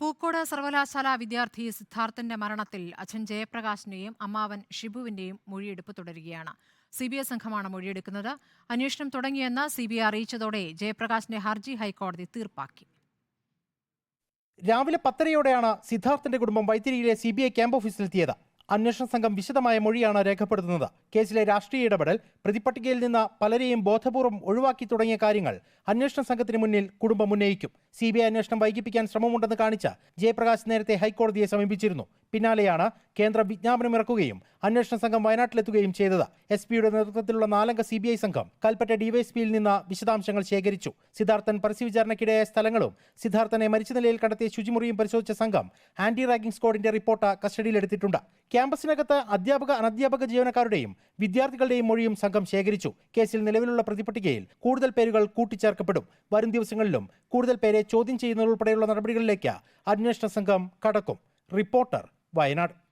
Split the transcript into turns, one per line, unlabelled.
പൂക്കോട് സർവകലാശാല വിദ്യാർത്ഥി സിദ്ധാർത്ഥന്റെ മരണത്തിൽ അച്ഛൻ ജയപ്രകാശിന്റെയും അമ്മാവൻ ഷിബുവിന്റെയും മൊഴിയെടുപ്പ് തുടരുകയാണ്. സി ബി ഐ സംഘമാണ് മൊഴിയെടുക്കുന്നത്. അന്വേഷണം തുടങ്ങിയെന്ന് സി ബി ഐ അറിയിച്ചതോടെ ജയപ്രകാശിന്റെ ഹർജി ഹൈക്കോടതി തീർപ്പാക്കി.
രാവിലെ പത്തരയോടെയാണ് സിദ്ധാർത്ഥന്റെ കുടുംബം വൈത്തിരിയിലെ സി ബി ഐ ക്യാമ്പ് ഓഫീസിലെത്തിയത്. അന്വേഷണ സംഘം വിശദമായ മൊഴിയാണ് രേഖപ്പെടുത്തുന്നത്. കേസിലെ രാഷ്ട്രീയ ഇടപെടൽ പ്രതിപട്ടികയിൽ നിന്ന് പലരെയും ബോധപൂർവം ഒഴിവാക്കി തുടങ്ങിയ കാര്യങ്ങൾ അന്വേഷണ സംഘത്തിന് മുന്നിൽ കുടുംബം ഉന്നയിക്കും. സി ബി ഐ അന്വേഷണം വൈകിപ്പിക്കാൻ ശ്രമമുണ്ടെന്ന് കാണിച്ച് ജയപ്രകാശ് നേരത്തെ ഹൈക്കോടതിയെ സമീപിച്ചിരുന്നു. പിന്നാലെയാണ് കേന്ദ്ര വിജ്ഞാപനം ഇറക്കുകയും അന്വേഷണ സംഘം വയനാട്ടിലെത്തുകയും ചെയ്തത്. എസ് പിയുടെ നേതൃത്വത്തിലുള്ള നാലംഗ സി ബി ഐ സംഘം കൽപ്പറ്റ ഡിവൈഎസ്പിയിൽ നിന്ന് വിശദാംശങ്ങൾ ശേഖരിച്ചു. സിദ്ധാർത്ഥൻ പരസ്യ പരസ്യവിചാരണയ്ക്കിടയായ സ്ഥലങ്ങളും സിദ്ധാർത്ഥനെ മരിച്ച നിലയിൽ കണ്ടെത്തിയ ശുചിമുറിയും പരിശോധിച്ച സംഘം ആന്റി റാഗിംഗ് സ്ക്വാഡിന്റെ റിപ്പോർട്ട് കസ്റ്റഡിയിലെടുത്തിട്ടുണ്ട്. ക്യാമ്പസിനകത്ത് അധ്യാപക അനധ്യാപക ജീവനക്കാരുടെയും വിദ്യാർത്ഥികളുടെയും മൊഴിയും സംഘം ശേഖരിച്ചു. കേസിൽ നിലവിലുള്ള പ്രതിപട്ടികയിൽ കൂടുതൽ പേരുകൾ കൂട്ടിച്ചേർക്കപ്പെടും. വരും ദിവസങ്ങളിലും കൂടുതൽ പേരെ ചോദ്യം ചെയ്യുന്നതുൾപ്പെടെയുള്ള നടപടികളിലേക്ക് അന്വേഷണ സംഘം കടക്കും. റിപ്പോർട്ടർ വയനാട്.